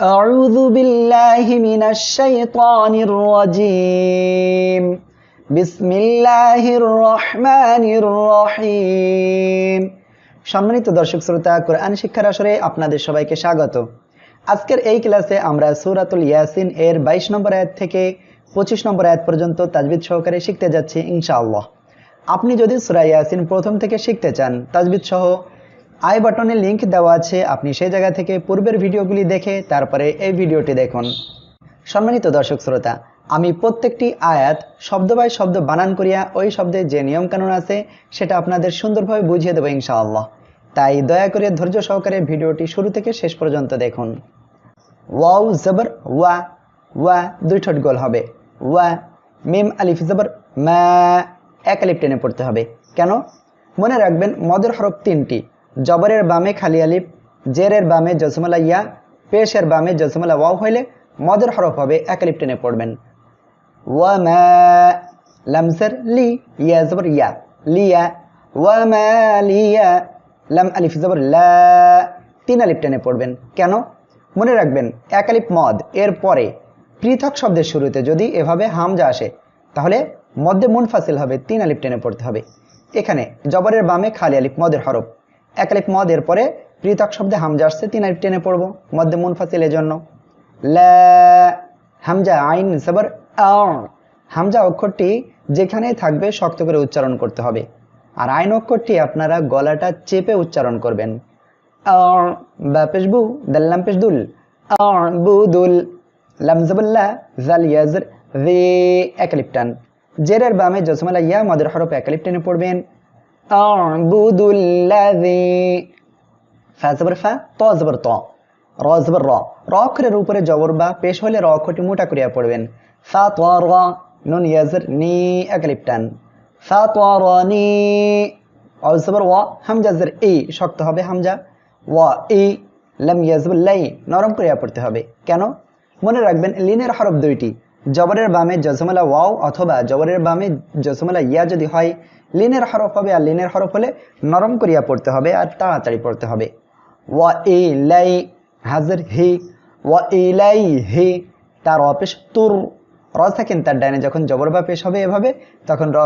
أعوذ بالله من الشيطان الرجيم بسم الله الرحمن الرحيم সম্মানিত দর্শক শ্রোতা কোরআন শিক্ষার আসরে আপনাদের সবাইকে স্বাগত আজকের এই ক্লাসে আমরা সূরাতুল ইয়াসিন এর 22 নম্বর আয়াত থেকে 25 নম্বর আয়াত পর্যন্ত তাজবিদ সহকারে শিখতে যাচ্ছি ইনশাআল্লাহ আপনি যদি সূরা ইয়াসিন প্রথম থেকে শিখতে চান তাজবিদ সহ আই বাটনে লিংক দেওয়া আছে, আপনি সেই জায়গা থেকে পূর্বের ভিডিওগুলি দেখে তারপরে এই ভিডিওটি দেখুন। সম্মানিত দর্শক শ্রোতা, আমি প্রত্যেকটি আয়াত শব্দ বাই শব্দ বানান করিয়া ওই শব্দের যে নিয়মকানুন আছে, সেটা আপনাদের সুন্দরভাবে বুঝিয়ে দেবো ইনশাআল্লাহ। তাই দয়া করে ধৈর্য সহকারে ভিডিওটি শুরু থেকে শেষ পর্যন্ত দেখুন। ওয়াও, জবর, ওয়া ওয়া, দুই ঠোঁট গোল হবে। ওয়া, মিম, আলিফ, জবর, মা, এক আলিফ টেনে পড়তে হবে। কেন? মনে রাখবেন, মদের হরফ তিনটি। জবরের বামে খালি আলিফ জেরের বামে জসমলা ইয়া পেশের বামে জসমলা ওয়াও হইলে মদের হরফ হবে এক আলিফ টেনে পড়বেন। ওয়া মা লামসের লি ইয়া জবর ইয়া লিয়া ওয়া মা লিয়া লাম আলিফ জবর লা, তিন আলিফ টেনে পড়বেন। কেন? মনে রাখবেন এক আলিফ মদ এর পরে পৃথক শব্দের শুরুতে যদি এভাবে হামজা আসে, তাহলে মধ্যে মুনফাসিল হবে, তিন আলিফ টেনে পড়তে হবে। এখানে জবরের বামে খালি আলিফ মদের হরফ। এক আলিফ মদ এর পরে পৃথক শব্দে হামজা আসছে, তিন আলিফ টেনে পড়ব মধ্যে মুনফাসিল এর জন্য হামজা, আইন সবর হামজা অক্ষরটি যেখানেই থাকবে শক্ত করে উচ্চারণ করতে হবে। আর আইন অক্ষরটি আপনারা গলাটা চেপে উচ্চারণ করবেন। বা বুদুল জাল একালিপটান জেরের বামে জসমালা ইয়া মদের হরফ একালিপ টেনে পড়বেন। ফা ত জবর ত। র জবর র। উপরে জবর বা পেশ হলে র মোটা করিয়া পড়বেন। র, নুন নি র নি ওয়া জের ই, শক্ত হবে হামজা। ওয়া নরম করিয়া পড়তে হবে। কেন? মনে রাখবেন লিনের হরফ দুইটি। জবরের বামে জজমালা ওয়াও অথবা জবরের বামে জজমালা ইয়া যদি হয়, লিনের হরফ হবে আর লিনের হরফ হলে নরম করিয়া পড়তে হবে আর তাড়াতাড়ি পড়তে হবে। ওয়া ই লাই হাজার হি, ওয়া ই লাই হি তার অপেশ তুর। র থাকেন তার ডাইনে যখন জবর বা পেশ হবে এভাবে, তখন র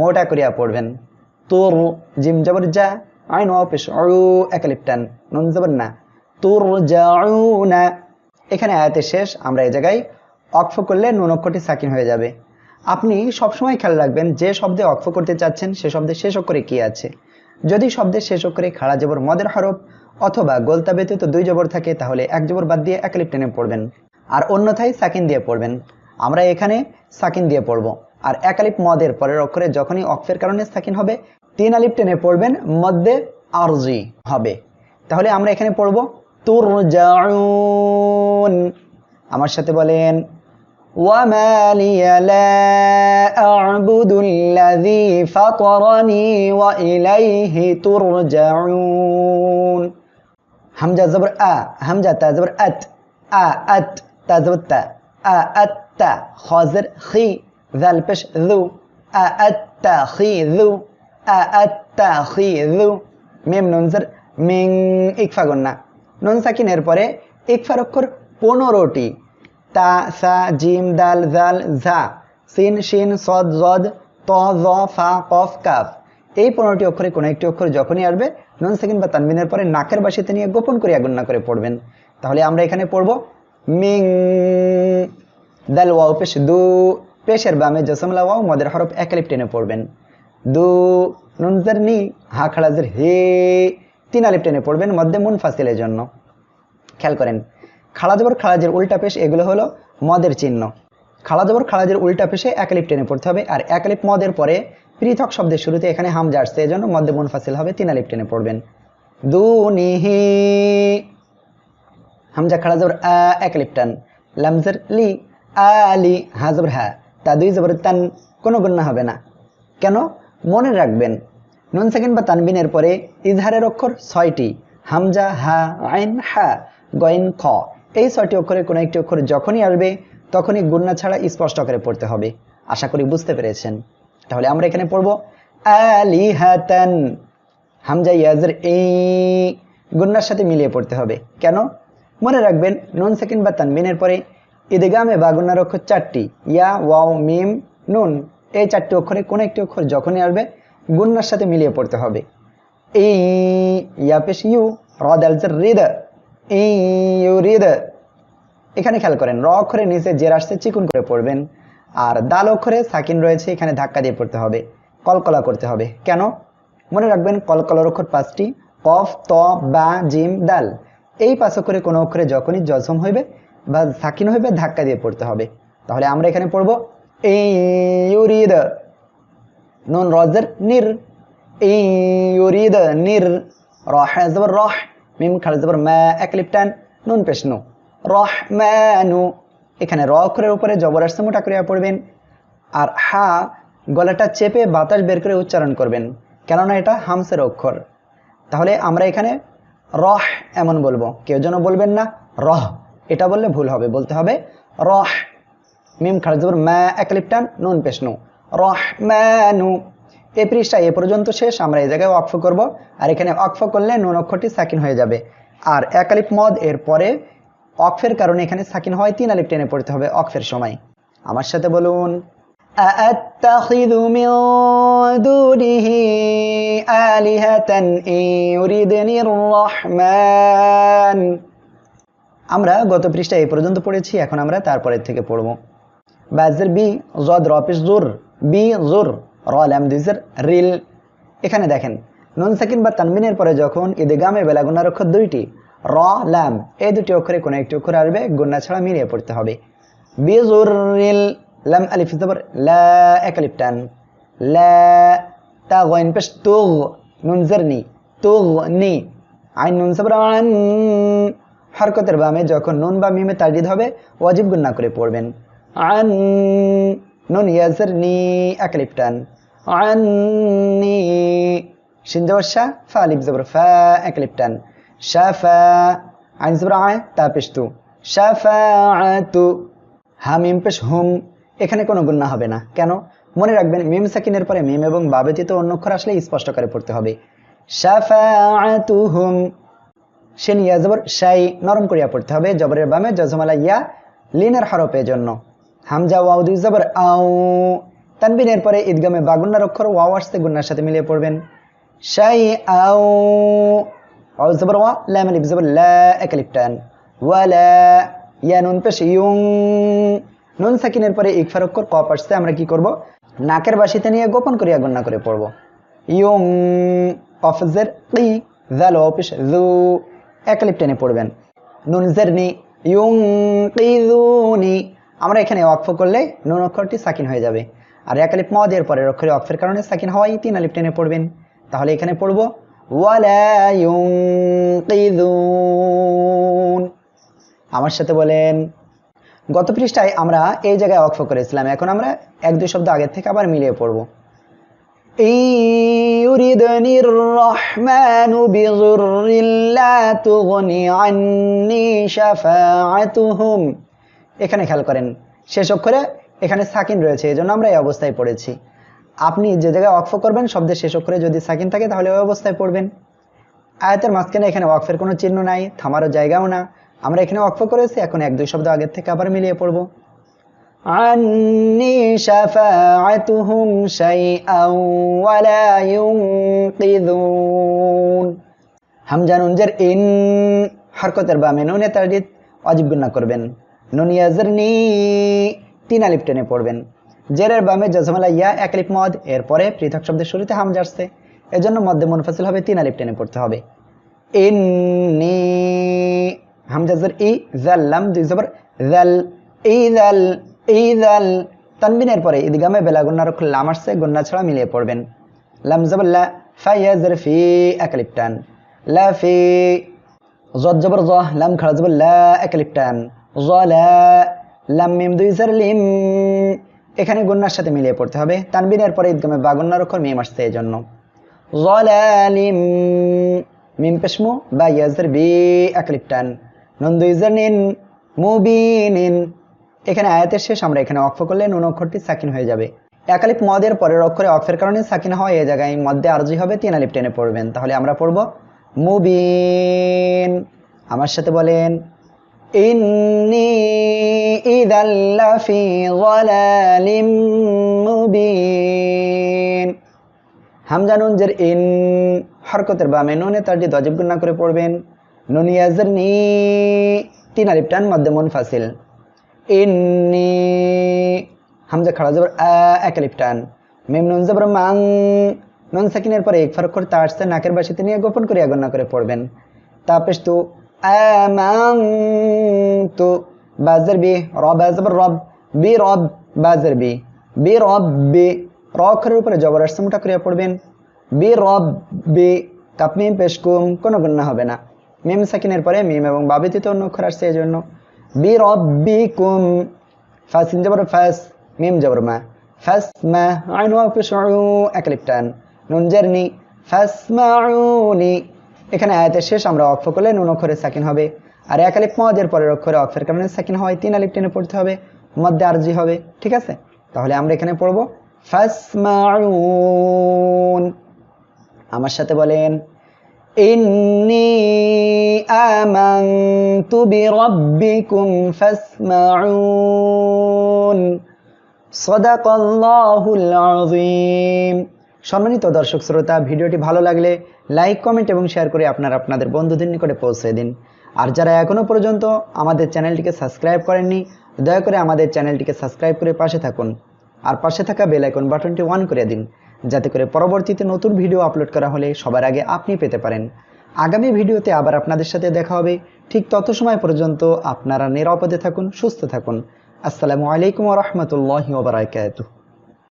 মোটা করিয়া পড়বেন। তোর, জিম জবর যা আইন অপেশ অরু একালিপটান নুন জবর না। তুর না। এখানে আয়াতের শেষ, আমরা এই জায়গায় অক্ফ করলে নুন অক্ষরটি সাকিন হয়ে যাবে। আপনি সবসময় খেয়াল রাখবেন যে শব্দে অক্ফ করতে চাচ্ছেন, সে শব্দে শেষ অক্ষরে কি আছে। যদি শব্দের শেষ অক্ষরে খাড়া জবর মদের হরফ অথবা গোলতা ব্যতীত দুই জবর থাকে, তাহলে এক জবর বাদ দিয়ে এক লিপ টেনে পড়বেন। আর অন্যথায় সাকিন দিয়ে পড়বেন। আমরা এখানে সাকিন দিয়ে পড়ব। আর এক আলিপ মদের পরের অক্ষরে যখনই অক্ফের কারণে সাকিন হবে, তিন আলিপ টেনে পড়বেন মধ্যে আরজি হবে। তাহলে আমরা এখানে পড়ব তুর আমার সাথে বলেন وما لي لا أعبد الذي فطرني وإليه ترجعون همجة زبر آ همجة تا زبر أت آ أت تا زبر تا آ أت تا خازر خي ذا البش ذو آ أت تا خي ذو آ أت تا خي ذو মিম নুনজের মিং ইকফা গন্না নুন সাকিনের পরে ইকফার অক্ষর পনেরোটি তা, সা, জিম, দাল, জাল, ঝা। সিন, শিন, সদ, জদ, ত, জ, ফা, কফ, কাফ। এই পনেরোটি অক্ষরে কোনো একটি অক্ষর যখনই আসবে নুন সেকেন্ড বা তানবিনের পরে নাকের বাসিতে নিয়ে গোপন করে আগুন্না করে পড়বেন। তাহলে আমরা এখানে পড়ব, মিং, দাল, ওয়াও, পেশ, দু। পেশের বামে জসমলা ওয়াও, মদের হরফ একালিপ টেনে পড়বেন। দু, নুনজার, নি, হা খাড়াজের হে। তিন আলিপ টেনে পড়বেন মধ্যে মুন ফাসিলের জন্য। খেয়াল করেন খাড়া খালাজের উল্টা পেশ এগুলো হলো মদের চিহ্ন। খালাজবর খালাজের উল্টা পেশে একালিপ টেনে পড়তে হবে আর একালিপ মদের পরে পৃথক শব্দের শুরুতে এখানে হামজা আসছে, এজন্য মুন ফাসিল হবে তিন আলিপ টেনে পড়বেন। দু নিহি হামজা খাড়া জবর আ একালিপ টান, লামজের লি আলি হা জবর হা, তা দুই জবর তান কোনো গুন্না হবে না। কেন? মনে রাখবেন, নুন সেকেন্ড বা তানবিনের পরে ইজহারের অক্ষর ছয়টি হামজা হা, আইন হা, গয়েন খ। এই ছয়টি অক্ষরে কোনো একটি অক্ষর যখনই আসবে, তখনই গুন্না ছাড়া স্পষ্ট করে পড়তে হবে। আশা করি বুঝতে পেরেছেন। তাহলে আমরা এখানে পড়ব। আলিহাতান, হামজা ইয়াজের এই গুন্নার সাথে মিলিয়ে পড়তে হবে। কেন? মনে রাখবেন, নুন সেকেন্ড বা তানবিনের পরে ইদিগামে বা গুন্নার অক্ষর চারটি, ইয়া, ওয়াও, মিম, নুন, এই চারটি অক্ষরে কোনো একটি অক্ষর যখনই আসবে গুন্নার সাথে মিলিয়ে পড়তে হবে। এই ইয়া পেশ ইউ র দ্যালজের রিদ এই ইউ এখানে খেয়াল করেন, র অক্ষরে নিচে জের আসছে, চিকুন করে পড়বেন। আর দাল অক্ষরে সাকিন রয়েছে, এখানে ধাক্কা দিয়ে পড়তে হবে, কলকলা করতে হবে। কেন? মনে রাখবেন, কলকলার অক্ষর পাঁচটি, কফ, ত, বা, জিম, দাল। এই পাঁচ অক্ষরে কোনো অক্ষরে যখনই জজম হইবে বা সাকিন হইবে, ধাক্কা দিয়ে পড়তে হবে। তাহলে আমরা এখানে পড়ব ইউরিদ নুন রজের নির। ইউরিদ নির। রহ জবর, রহ। মিম খাল জবর মা একলিপটান নুন পেশনু। রহ ম্যানু এখানে র অক্ষরের উপরে জবর আসছে, মোটা করিয়া পড়বেন। আর হা, গলাটা চেপে বাতাস বের করে উচ্চারণ করবেন। কেননা এটা হামসের অক্ষর। তাহলে আমরা এখানে রহ এমন বলব। কেউ যেন বলবেন না, রহ। এটা বললে ভুল হবে, বলতে হবে রহ। মিম খারজবর ম্যা একলিপটান নুন পেশনু। রহ ম্যানু এই পৃষ্ঠা এ পর্যন্ত শেষ আমরা এই জায়গায় অক্ফ করব আর এখানে অক্ফ করলে নুন অক্ষরটি সাকিন হয়ে যাবে আর এক আলিফ মদ এর পরে অক্ফের কারণে এখানে সাকিন হয় তিন আলিফ টেনে পড়তে হবে অক্ফের সময় আমার সাথে বলুন أأتخذ من دونه آلهة إن يردني الرحمن আমরা গত পৃষ্ঠায় এই পর্যন্ত পড়েছি এখন আমরা তারপরের থেকে পড়ব বাজের বি জদ রপিস জোর বি জোর র ল্যাম দুইজের রিল। এখানে দেখেন, নুন সাকিন বা তানমিনের পরে যখন ঈদে গামে বেলা গুন্নার অক্ষর দুইটি, র ল্যাম এই দুটি অক্ষরে কোনো একটি অক্ষর আসবে গুন্না ছাড়া মিলিয়ে পড়তে হবে। বি জোর রিল, লাম আলিফ জবর, লা, এক আলিফ তা গইন পেশ, তুগ, নুন জারনি, তুগ, নি। আইন নুন জবর আন। হরকতের বামে যখন নুন বা মিমে তাজিদ হবে, ওয়াজিব গুন্না করে পড়বেন। আন। নুন ইয়াজার নি এক আলিফ টান আন্নি। শিন জবর শা, ফা আলিফ জবর ফা এক আলিফ টান শাফা আইন জবর আয় তা পেশ তু। শাফাআতু হা, মিম পেশ হুম। এখানে কোনো গুন্না হবে না। কেন? মনে রাখবেন, মিম সাকিনের পরে মিম এবং বা ব্যতীত অন্য অক্ষর আসলে স্পষ্ট করে পড়তে হবে। শাফাআতুহুম সে নিয়া জবর শাই, নরম করিয়া পড়তে হবে। জবরের বামে জজমালা ইয়া, লিনের হরফের জন্য। হামজা ওয়াও দুই জবর আউ তানবিনের পরে ঈদগামে বাগুন্নার অক্ষর ওয়াও আসতে গুন্নার সাথে মিলিয়ে পড়বেন। শাই আউ ওয়াও জবর ওয়া লাম আলিফ জবর লা, এক আলিফ টান। ওয়ালা ইয়া নুন পেশ ইউং নুন সাকিনের পরে ইকফার অক্ষর কপ আসতে আমরা কি করব? নাকের বাসিতে নিয়ে গোপন করিয়া গণ্যা করে পড়ব। ইয়ং অফজের কি জাল অফিস জু একলিপ টেনে পড়বেন। নুন জেরনি ইয়ং কিজুনি আমরা এখানে অক্ফ করলে নুন অক্ষরটি সাকিন হয়ে যাবে আর একালিপ মদের পরের অক্ষরে অক্ষের কারণে সাকিন হওয়াই তিন আলিপ টেনে পড়বেন তাহলে এখানে পড়ব ওয়ালা ইয়ং কিজুন আমার সাথে বলেন গত পৃষ্ঠায় আমরা এই জায়গায় অক্ষ করেছিলাম এখন আমরা এক দুই শব্দ আগের থেকে আবার মিলিয়ে পড়ব يردني الرحمن بضر لا تغني عني شفاعتهم এখানে খেয়াল করেন। শেষ অক্ষরে এখানে সাকিন রয়েছে, এই জন্য আমরা এই অবস্থায় পড়েছি। আপনি যে জায়গায় অক্ষ করবেন, শব্দের শেষ অক্ষরে যদি সাকিন থাকে, তাহলে ওই অবস্থায় পড়বেন। আয়াতের মাঝখানে এখানে ওয়াকফের কোনো চিহ্ন নাই, থামারও জায়গাও না। আমরা এখানে অক্ষ করেছি, এখন এক দুই শব্দ আগের থেকে আবার মিলিয়ে পড়ব। আন্নি শাফাআতুহুম শাইআন ওয়ালা ইউনকিযুন হামজা নুনজের ইন, হরকতের বামে নুনে তারদিদ অজিব করবেন। নুন ইয়াজরনি। তিন আলিফ টেনে পড়বেন। জেরের বামে জজমালা ইয়া এক আলিফ মদ। এরপরে পৃথক শব্দের শুরুতে হামজা আসছে এজন্য মধ্যে মুনফাসিল হবে তিন আলিফ টেনে পড়তে হবে। ইন্নি হামজাজের ই, জাল, লাম, দুই জবর, জাল এই জাল তানবিনের পরে ঈদগামে বেলা গুন্নার অক্ষর লাম আসছে, গুন্না ছাড়া মিলিয়ে পড়বেন। লাম, জবর, লা ফাইয়াজের ফি একালিপটান লা, ফি জবর, জ, লাম খাড়া জবর, লা একালিপটান জ লাম, মিম দুই লিম। এখানে গুন্নার সাথে মিলিয়ে পড়তে হবে। তানবিনের পরে ঈদগামে বা গুন্নার অক্ষর মিম আসছে এই জন্য জলালিম মিম পেশমু, বা ইয়াজের বি একালিপটান নন্দুইজানিন মুবিনিন এখানে আয়াতের শেষ, আমরা এখানে অক্ষ করলে নুন অক্ষরটি সাকিন হয়ে যাবে। একালিপ মদের পরের অক্ষরে অক্ষের কারণে সাকিন হয় এই জায়গায় মধ্যে আরজি হবে, তিন আলিপ টেনে পড়বেন। তাহলে আমরা পড়ব, মুবিন। আমার সাথে বলেন إني إذا لفي ضلال مبين হামজা নুন জের ইন হরকতের বামে নুনে তারটি দজব গুণা করে পড়বেন নুনিয়াজের নি তিন আলিফ টান মধ্যে মুনফাসিল ইন্নি হামজা খাড়া জবর আ এক আলিফ টান মিম নুন জবর মাং নুন সাকিনের পরে এক ফারক করে তাড়ছে নাকের বাসিতে নিয়ে গোপন করে গণনা করে পড়বেন তাপেশ তো আমাং তো বাজার বি রব জবর রব বি রব বাজার বি বি রব বি র অক্ষরের উপরে জবর আসছে, মোটা করিয়া পড়বেন। বি, রব, বি। কাপ মিম পেশকুম কোনো গুণনা হবে না। মিম সাকিনের পরে মিম এবং বাবিতিতে অন্য অক্ষর আসছে, এই জন্য। বি, রব, বি, কুম। ফাসিন জবর, ফাস, মিম জবর, মা। ফাস, মা, আইন পেশু একলিপটান। নুন জারনি ফাস মাউনি এখানে আয়াতের শেষ আমরা অক্ষ করলে নুন অক্ষরে সাকিন হবে। আর এক আলিফ মদের পরের অক্ষরে অক্ষের কারণে সাকিন হয়, তিন আলিফ টেনে পড়তে হবে মধ্যে আরজি হবে, ঠিক আছে? তাহলে আমরা এখানে পড়ব, ফাসমাউন। আমার সাথে বলেন, ইন্নি আমানতু বিরাব্বিকুম ফাসমাউন। সাদাকাল্লাহুল আযীম। সম্মানিত দর্শক শ্রোতা, ভিডিওটি ভালো লাগলে লাইক, কমেন্ট এবং শেয়ার করে আপনার আপনাদের বন্ধুদের নিকটে পৌঁছে দিন। আর যারা এখনও পর্যন্ত আমাদের চ্যানেলটিকে সাবস্ক্রাইব করেননি, দয়া করে আমাদের চ্যানেলটিকে সাবস্ক্রাইব করে পাশে থাকুন। আর পাশে থাকা বেল আইকন বাটনটি অন করে দিন, যাতে করে পরবর্তীতে নতুন ভিডিও আপলোড করা হলে সবার আগে আপনি পেতে পারেন। আগামী ভিডিওতে আবার আপনাদের সাথে দেখা হবে। ঠিক তত সময় পর্যন্ত আপনারা নিরাপদে থাকুন, সুস্থ থাকুন। আসসালামু আলাইকুম রহমতুল্লাহ ওবরাকাতুহ